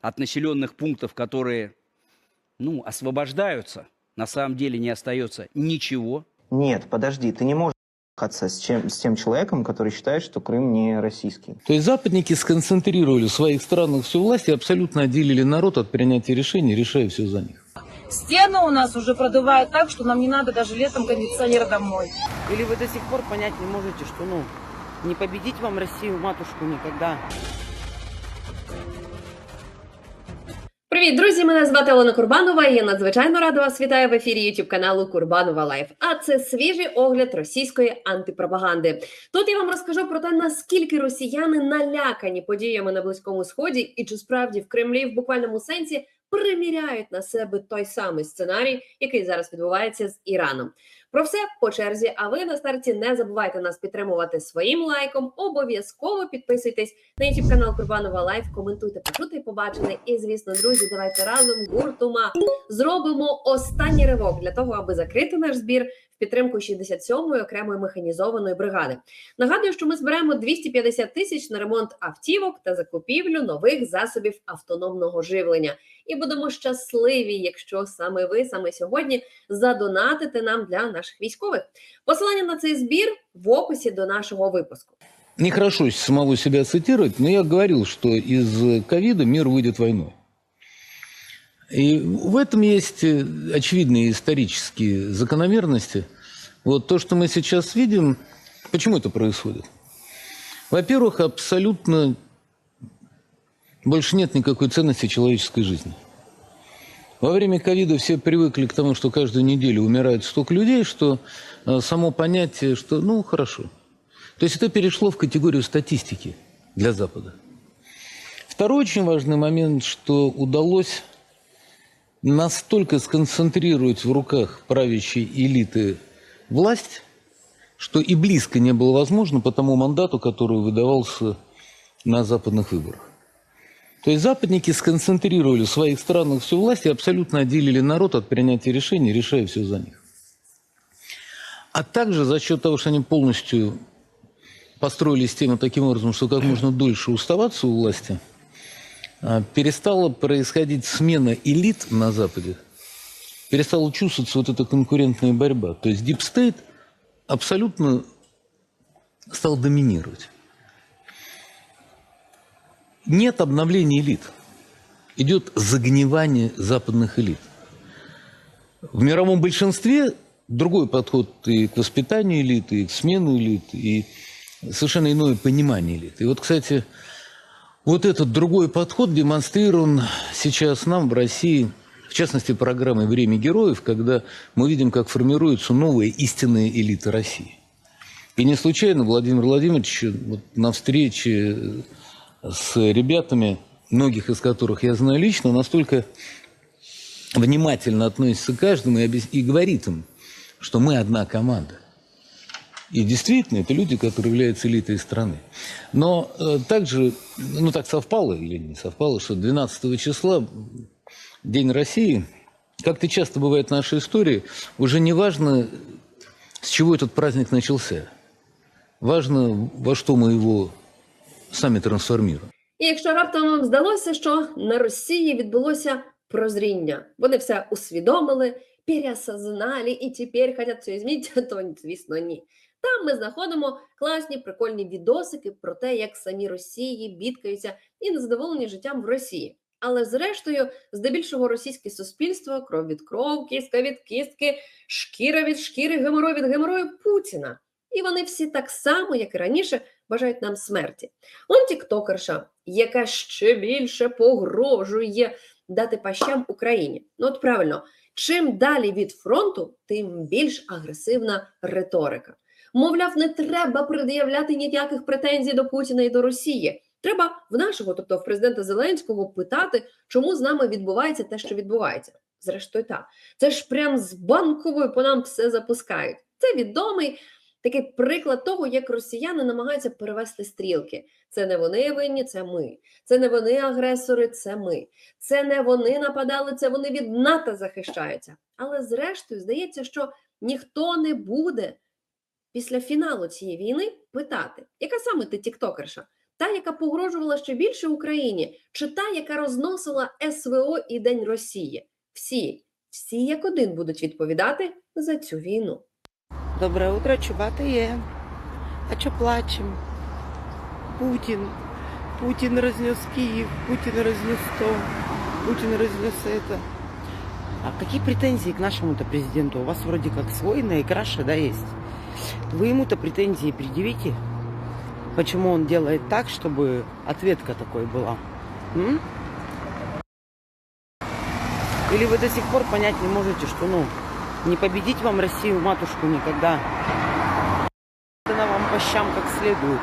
от населенных пунктов, которые, ну, освобождаются, на самом деле не остается ничего. Нет, подожди, ты не можешь с, чем, с тем человеком, который считает, что Крым не российский. То есть западники сконцентрировали в своих странах всю власть и абсолютно отделили народ от принятия решений, решая все за них. Стены у нас уже продувают так, что нам не надо даже летом кондиционер домой. Или вы до сих пор понять не можете, что ну не победить вам Россию, матушку, никогда. Привіт, друзі! Мене звати Олена Курбанова. і Я надзвичайно рада вас вітаю в ефірі YouTube каналу Курбанова Лайф. А це свіжий огляд російської антипропаганди. Тут я вам розкажу про те, наскільки росіяни налякані подіями на близькому сході, і чи справді в Кремлі в буквальному сенсі приміряють на себе той самий сценарій, який зараз відбувається з Іраном. Про все по черзі. А ви на старті не забувайте нас підтримувати своїм лайком. Обов'язково підписуйтесь на YouTube канал Курбанова Лайф, коментуйте, почути і побачене. І звісно, друзі, давайте разом гуртума зробимо останній ривок для того, аби закрити наш збір підтримку 67-ї окремої механізованої бригади. Нагадую, що ми зберемо 250 тисяч на ремонт автівок та закупівлю нових засобів автономного живлення. І будемо щасливі, якщо саме ви саме сьогодні задонатите нам для наших військових. Посилання на цей збір в описі до нашого випуску. Нехорошо самого себя цитировать, но я говорил, что из ковида мир выйдет войной. И в этом есть э, очевидные исторические закономерности. Вот то, что мы сейчас видим, почему это происходит? Во-первых, абсолютно больше нет никакой ценности человеческой жизни. во время ковида все привыкли к тому, что каждую неделю умирает столько людей, что э, само понятие, что ну хорошо. То есть это перешло в категорию статистики для Запада. Второй очень важный момент, что удалось настолько сконцентрировать в руках правящей элиты власть, что и близко не было возможно по тому мандату, который выдавался на западных выборах. То есть западники сконцентрировали в своих странах всю власть и абсолютно отделили народ от принятия решений, решая все за них. А также за счет того, что они полностью построили систему таким образом, что как можно дольше уставаться у власти, а, перестала происходить смена элит на Западе, перестала чувствоваться вот эта конкурентная борьба. То есть State абсолютно стал доминировать. Нет обновления элит. Идет загнивание западных элит. В мировом большинстве другой подход и к воспитанию элит, и к смену элит, и совершенно иное понимание элит. И вот, кстати, вот этот другой подход демонстрирован сейчас нам в России, в частности, программой «Время героев», когда мы видим, как формируются новые истинные элиты России. И не случайно Владимир Владимирович вот на встрече с ребятами, многих из которых я знаю лично, настолько внимательно относится к каждому и, объяс- и говорит им, что мы одна команда. И действительно, это люди, которые являются элитой страны. Но э, также, ну так совпало или не совпало, что 12 числа, День России, как-то часто бывает в нашей истории, уже не важно, с чего этот праздник начался. Важно, во что мы его сами трансформируем. І якщо раптом вам здалося, що на Росії відбулося прозріння, вони все усвідомили, переосознали і тепер хочуть все змінити, то звісно ні. Там ми знаходимо класні прикольні відосики про те, як самі Росії бідкаються і незадоволені життям в Росії. Але зрештою, здебільшого російське суспільство кров від кров, кістка від кістки, шкіра від шкіри, геморой від геморою Путіна. І вони всі так само, як і раніше, бажають нам смерті. Он тіктокерша, яка ще більше погрожує дати пащам Україні. Ну от правильно, чим далі від фронту, тим більш агресивна риторика. Мовляв, не треба пред'являти ніяких претензій до Путіна і до Росії. Треба в нашого, тобто в президента Зеленського, питати, чому з нами відбувається те, що відбувається. Зрештою, так. Це ж прям з банковою по нам все запускають. Це відомий такий приклад того, як росіяни намагаються перевести стрілки. Це не вони винні, це ми. Це не вони агресори, це ми. Це не вони нападали, це вони від НАТО захищаються. Але зрештою, здається, що ніхто не буде після фіналу цієї війни питати, яка саме ти тіктокерша? та, яка погрожувала ще більше Україні, чи та, яка розносила СВО і День Росії? Всі, всі як один будуть відповідати за цю війну. Доброе утро, Чубатые. А чё плачем? Путин. Путин разнес Киев, Путин разнес то, Путин разнес это. А какие претензии к нашему-то президенту? У вас вроде как свой на краше, да, есть? Вы ему-то претензии предъявите? Почему он делает так, чтобы ответка такой была? М? Или вы до сих пор понять не можете, что, ну, не победить вам Россию, матушку, никогда. Она вам по щам как следует.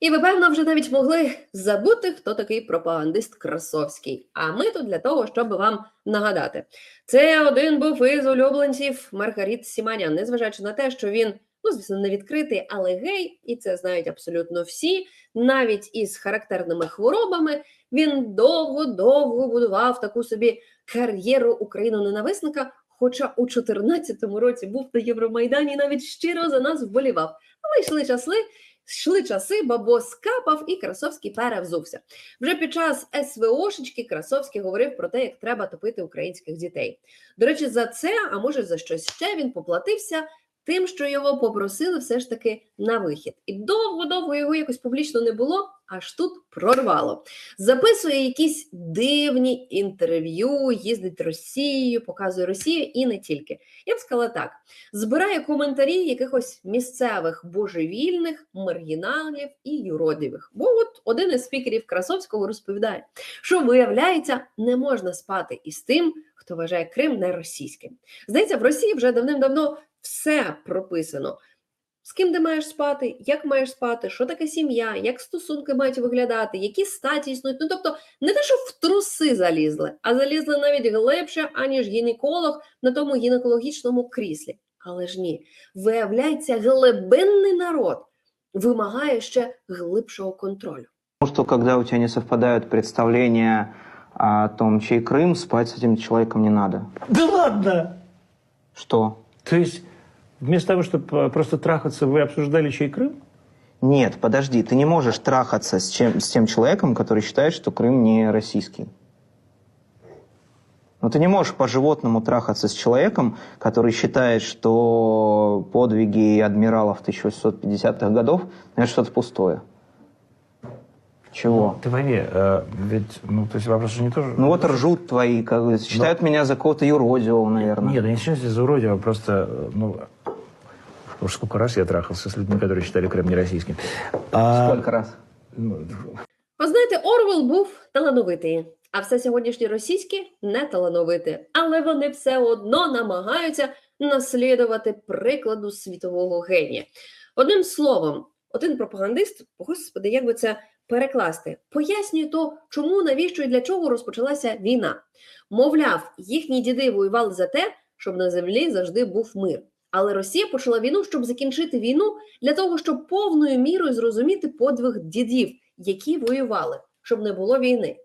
І ви, певно, вже навіть могли забути, хто такий пропагандист Красовський. А ми тут для того, щоб вам нагадати. Це один був із улюбленців Маргарит Сіманян, незважаючи на те, що він, ну, звісно, не відкритий, але гей, і це знають абсолютно всі, навіть із характерними хворобами. Він довго-довго будував таку собі кар'єру україноненависника, хоча у 2014 році був на Євромайдані і навіть щиро за нас вболівав. Але йшли часи, йшли часи, бабо скапав і Красовський перевзувся. Вже під час СВОшечки Красовський говорив про те, як треба топити українських дітей. До речі, за це, а може за щось ще, він поплатився тим, що його попросили все ж таки на вихід. І довго-довго його якось публічно не було, аж тут прорвало. Записує якісь дивні інтерв'ю, їздить Росією, показує Росію і не тільки. Я б сказала так: збирає коментарі якихось місцевих божевільних, маргіналів і юродивих. Бо от один із спікерів Красовського розповідає, що виявляється, не можна спати із тим, хто вважає Крим не російським. Здається, в Росії вже давним-давно все прописано. З ким ти маєш спати, як маєш спати, що таке сім'я, як стосунки мають виглядати, які статі існують. Ну тобто не те, що в труси залізли, а залізли навіть глибше, аніж гінеколог на тому гінекологічному кріслі. Але ж ні, виявляється, глибинний народ вимагає ще глибшого контролю. Потому что когда у тебя не совпадают представления о том, чей Крым, спать с этим человеком не надо. Да ладно! Что? То есть вместо того, чтобы просто трахаться, вы обсуждали чей Крым? Нет, подожди, ты не можешь трахаться с, чем, с тем человеком, который считает, что Крым не российский. Но ты не можешь по-животному трахаться с человеком, который считает, что подвиги адмиралов 1850-х годов – это что-то пустое. Чего? Ты пойми, э, ведь, ну, то есть вопрос же не тоже... Ну вот ржут твои, как бы, считают меня за какого-то юродивого, наверное. Нет, я не считаю себя за уродия, просто, э, ну, уж сколько раз я трахался с людьми, которые считали Крым не российским. А, Сколько раз? ну, Ви знаєте, Орвел був талановитий, а все сьогоднішнє російське не талановите. Але вони все одно намагаються наслідувати прикладу світового генія. Одним словом, один пропагандист, господи, як би це перекласти, пояснює то, чому, навіщо і для чого розпочалася війна. Мовляв, їхні діди воювали за те, щоб на землі завжди був мир. Але Росія почала війну, щоб закінчити війну, для того, щоб повною мірою зрозуміти подвиг дідів, які воювали, щоб не було війни.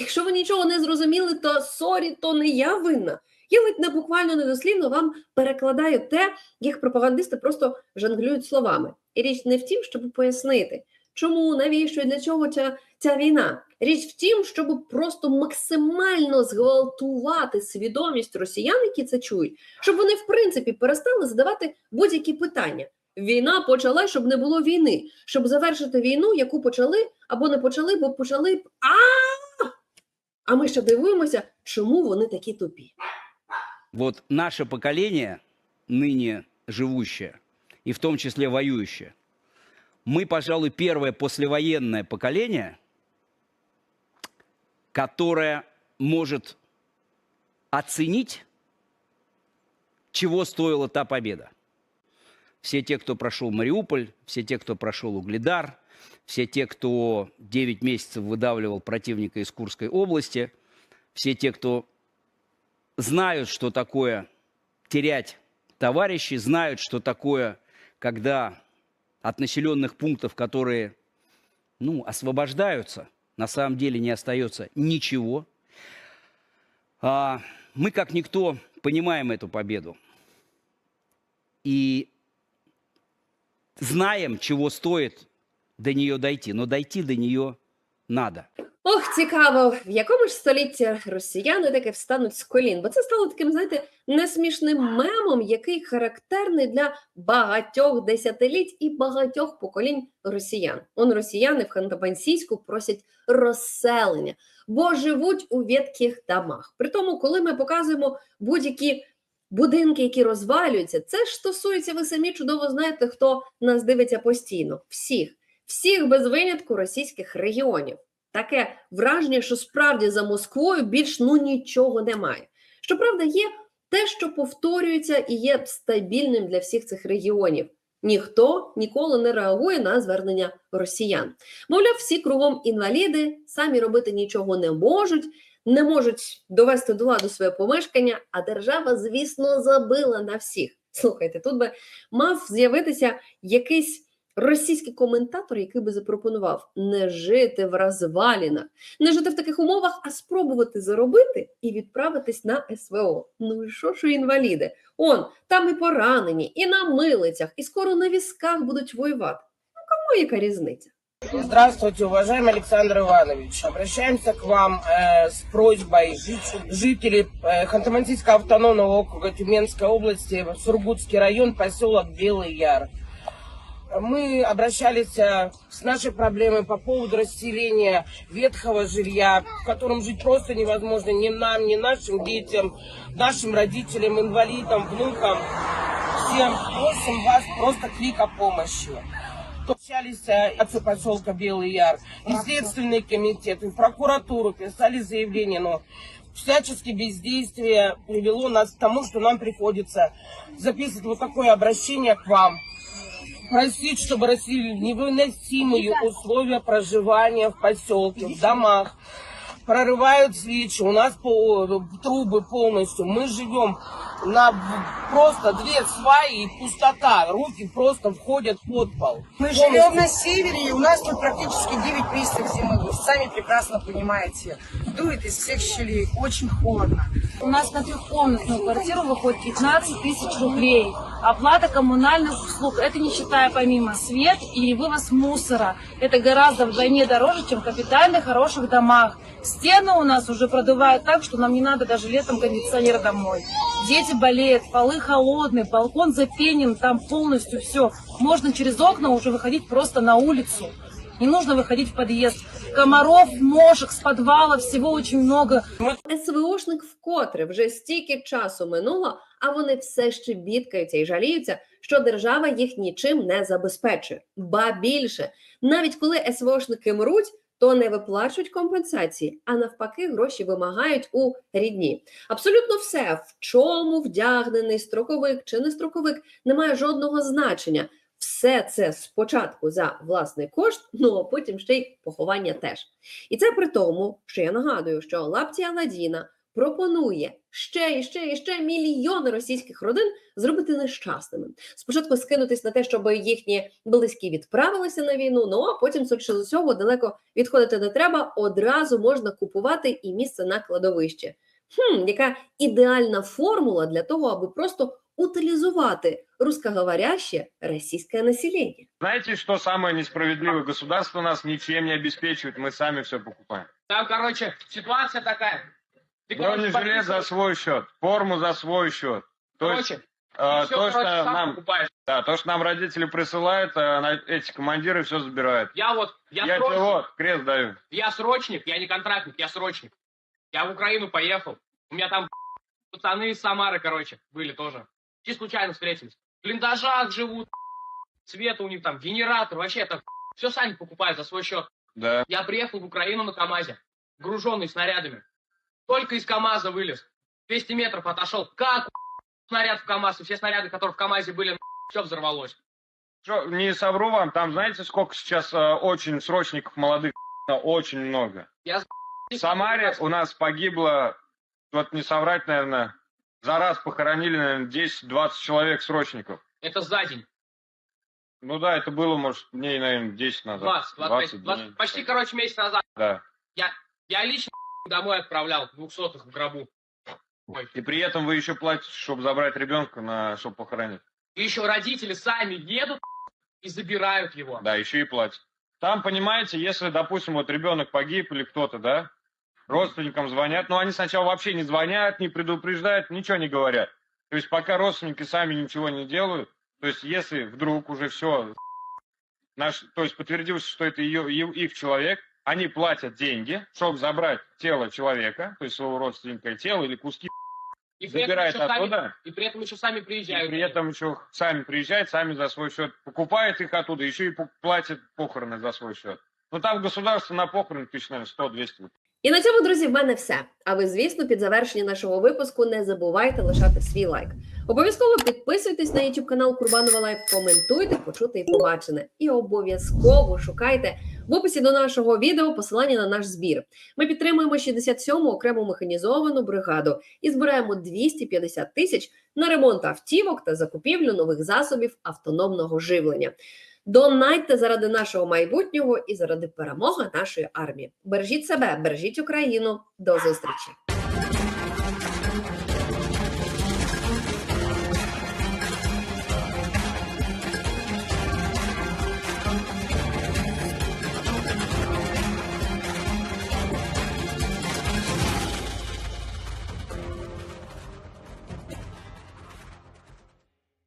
Якщо ви нічого не зрозуміли, то сорі, то не я винна. Я ледь не буквально недослівно вам перекладаю те, як пропагандисти просто жонглюють словами. І річ не в тім, щоб пояснити, чому, навіщо і для чого ця, ця війна. Річ в тім, щоб просто максимально зґвалтувати свідомість росіян, які це чують, щоб вони в принципі перестали задавати будь-які питання. Війна почала, щоб не було війни, щоб завершити війну, яку почали або не почали, бо почали б а. А ми ще дивуємося, чому вони такі тупі. Вот наше поколение, ныне живущее, и в том числе воюющее, мы, пожалуй, первое послевоенное поколение, которое может оценить, чего стоила та победа. Все те, кто прошел Мариуполь, все те, кто прошел Угледар, все те, кто 9 месяцев выдавливал противника из Курской области, все те, кто знают, что такое терять товарищей, знают, что такое, когда от населенных пунктов, которые ну, освобождаются, на самом деле не остается ничего. А, мы, как никто, понимаем эту победу. И знаем, чего стоит до нее дойти, но дойти до нее надо. Ох, цікаво, в якому ж столітті росіяни таки встануть з колін, бо це стало таким, знаєте, несмішним мемом, який характерний для багатьох десятиліть і багатьох поколінь росіян. Он росіяни в Ханты-Мансійську просять розселення, бо живуть у ветких домах. При тому, коли ми показуємо будь-які будинки, які розвалюються, це ж стосується, ви самі чудово знаєте, хто нас дивиться постійно. Всіх, всіх без винятку російських регіонів. Таке враження, що справді за Москвою більш ну нічого немає. Щоправда, є те, що повторюється і є стабільним для всіх цих регіонів. Ніхто ніколи не реагує на звернення росіян. Мовляв, всі кругом інваліди, самі робити нічого не можуть, не можуть довести до ладу своє помешкання, а держава, звісно, забила на всіх. Слухайте, тут би мав з'явитися якийсь російський коментатор, який би запропонував не жити в розвалінах, не жити в таких умовах, а спробувати заробити і відправитись на СВО. Ну і що, що інваліди? Он там і поранені, і на милицях, і скоро на візках будуть воювати. Ну кому яка різниця? Здравствуйте, уважаемый Александр Иванович. Обращаемся к вам э, с просьбой жителей э, Ханты-Мансийского автономного округа Тюменской области, Сургутский район, поселок Белый Яр. Мы обращались э, с нашей проблемой по поводу расселения ветхого жилья, в котором жить просто невозможно ни нам, ни нашим детям, нашим родителям, инвалидам, внукам. Всем просим вас просто крик о помощи. Общались э, отцы поселка Белый Яр, и Следственный комитет, и прокуратуру писали заявление, но всячески бездействие привело нас к тому, что нам приходится записывать вот такое обращение к вам. Просить, чтобы расселили невыносимые условия проживания в поселке, в домах. Прорывают свечи, у нас по- трубы полностью. Мы живем на просто две сваи и пустота. Руки просто входят под пол. Мы Полностью. живем на севере, и у нас тут практически 9 месяцев зимы. Вы сами прекрасно понимаете. Дует из всех щелей, очень холодно. У нас на трехкомнатную квартиру выходит 15 тысяч рублей. Оплата коммунальных услуг, это не считая помимо свет и вывоз мусора. Это гораздо вдвойне дороже, чем в капитальных хороших домах. Стены у нас уже продувают так, что нам не надо даже летом кондиционера домой. Дети болеют, полы холодные, балкон запенен, там полностью все. Можно через окна уже выходить просто на улицу. Не нужно выходить в подъезд. Комаров, мошек, с подвала, всего очень много. СВОшник вкотре вже стільки часу минуло, а вони все ще бідкаються і жаліються, що держава їх нічим не забезпечує. Ба більше, навіть коли СВОшники мруть, то не виплачують компенсації, а навпаки, гроші вимагають у рідні. Абсолютно все, в чому вдягнений строковик чи не строковик, не має жодного значення. Все це спочатку за власний кошт, ну а потім ще й поховання теж. І це при тому, що я нагадую, що лапті Аладдіна пропонує ще і ще і ще мільйони російських родин зробити нещасними. Спочатку скинутись на те, щоб їхні близькі відправилися на війну. Ну а потім, з усього, далеко відходити не треба. Одразу можна купувати і місце на кладовище. Хм, яка ідеальна формула для того, аби просто утилізувати русскоговоряще російське населення. Знаете, что самое несправедливое? Государство нас ничем не обеспечивает, мы сами все покупаем. Там, короче, ситуация такая. Ты, короче, Бронежилет за свой счет, форму за свой счет. То есть, короче, э, и всё, то, короче, что сам нам, покупаешь. да, то, что нам родители присылают, э, на- эти командиры все забирают. Я вот, я, Я, срочник, тебе вот крест даю. я срочник, я не контрактник, я срочник. Я в Украину поехал. У меня там пацаны из Самары, короче, были тоже. И случайно встретились. В блиндажах живут, света у них там, генератор, вообще это все сами покупают за свой счет. Да. Я приехал в Украину на КАМАЗе, груженный снарядами. Только из КАМАЗа вылез. 200 метров отошел. Как снаряд в КАМАЗ? И все снаряды, которые в КАМАЗе были, все взорвалось. Что, не совру вам, там знаете, сколько сейчас э, очень срочников молодых? Очень много. Я В Самаре у нас погибло, вот не соврать, наверное, за раз похоронили, наверное, 10-20 человек срочников. Это за день. Ну да, это было, может, дней, наверное, 10 назад. 20, 25, 20, дней. почти, короче, месяц назад. Да. Я лично домой отправлял двухсотых в гробу. Ой. И при этом вы еще платите, чтобы забрать ребенка, на, чтобы похоронить. И еще родители сами едут и забирают его. Да, еще и платят. Там, понимаете, если, допустим, вот ребенок погиб или кто-то, да, родственникам звонят, но они сначала вообще не звонят, не предупреждают, ничего не говорят. То есть пока родственники сами ничего не делают, то есть если вдруг уже все, наш, то есть подтвердилось, что это ее, их человек, они платят деньги, чтобы забрать тело человека, то есть своего родственника тело или куски И забирает еще сами, оттуда, и при этом еще сами и приезжают. при этом еще сами приезжают, сами за свой счет покупают их оттуда, еще и платят похороны за свой счет. Ну там государство на похороны тысяч, наверное, 100-200 І на цьому, друзі, в мене все. А ви, звісно, під завершення нашого випуску не забувайте лишати свій лайк. Обов'язково підписуйтесь на YouTube канал Курбанова Лайф, коментуйте, почути і побачене. І обов'язково шукайте в описі до нашого відео посилання на наш збір. Ми підтримуємо 67-му окрему механізовану бригаду і збираємо 250 тисяч на ремонт автівок та закупівлю нових засобів автономного живлення. Донайте заради нашого майбутнього і заради перемоги нашої армії. Бережіть себе, бережіть Україну. До зустрічі!